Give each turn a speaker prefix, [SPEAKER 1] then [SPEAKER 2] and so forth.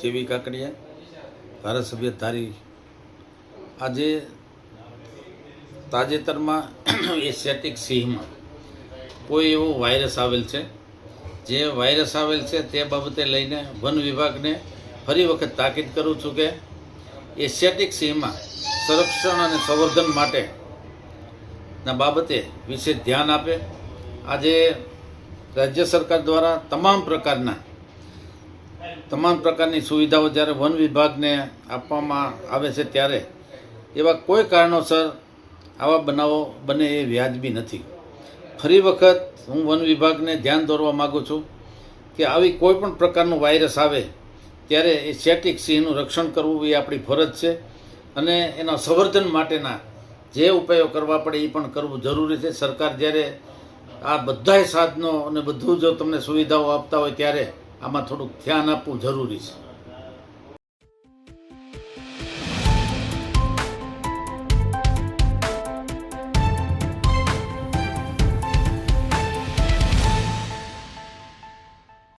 [SPEAKER 1] જેવી કાકડિયા ધારાસભ્ય ધારી આજે તાજેતરમાં એશિયાટિક સિંહમાં કોઈ એવો વાયરસ આવેલ છે? જે વાયરસ આવેલ છે તે બાબતે લઈને વન વિભાગને ફરી વખત તાકીદ કરું છું કે એશિયાટિક સિંહમાં સંરક્ષણ અને સંવર્ધન માટે ના બાબતે વિશેષ ધ્યાન આપે. આજે રાજ્ય સરકાર દ્વારા તમામ પ્રકારના તમામ પ્રકારની સુવિધાઓ જ્યારે વન વિભાગને આપવામાં આવે છે ત્યારે, એવા કોઈ કારણોસર આવા બનાવો બને એ વ્યાજબી નથી. ફરી વખત હું વન વિભાગને ધ્યાન દોરવા માગું છું કે આવી કોઈ પણ પ્રકારનું વાયરસ આવે, ત્યારે એ સેટિક સિંહનું રક્ષણ કરવું એ આપણી ફરજ છે અને એના સંવર્ધન માટેના જે ઉપાયો કરવા પડે એ પણ કરવું જરૂરી છે. સરકાર જ્યારે આ બધાય સાધનો અને બધું જો તમને સુવિધાઓ આપતા હોય ત્યારે આમાં થોડુંક ધ્યાન આપવું જરૂરી છે.